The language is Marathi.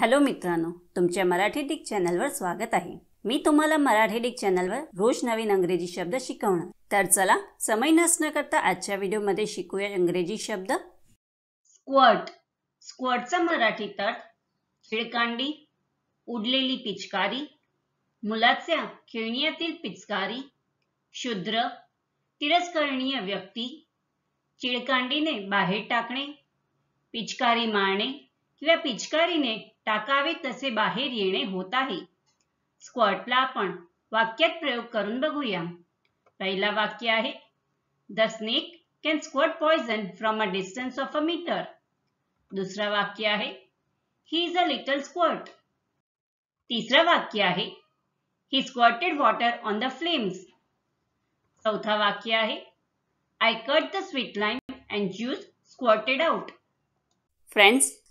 हॅलो मित्रांनो तुमच्या मराठी डिक चॅनलवर स्वागत आहे. मी तुम्हाला मराठी डिक चॅनलवर रोज नवीन अंग्रेजी शब्द शिकवणार. तर चला समय नसणं करता आजच्या व्हिडिओमध्ये शिकूया इंग्रजी शब्द. स्क्वर्ट स्क्वर्टचा मराठी तट खिळकांडी उडलेली पिचकारी मुलाच्या खेळण्यातील पिचकारी क्षुद्र तिरस्करणीय व्यक्ती चिळकांडीने बाहेर टाकणे पिचकारी मारणे किंवा पिचकारीने टाकावे तसे बाहेर येणे होत आहे. स्क्वॉटला आपण वाक्यात प्रयोग करून बघूया. पहिला वाक्य आहे the snake can squirt poison from a distance of a metre दुसरा वाक्य आहे he is a little squat तिसरं वाक्य आहे he squatted water on the flames चौथा वाक्य आहे I cut the sweet line and juice squatted out friends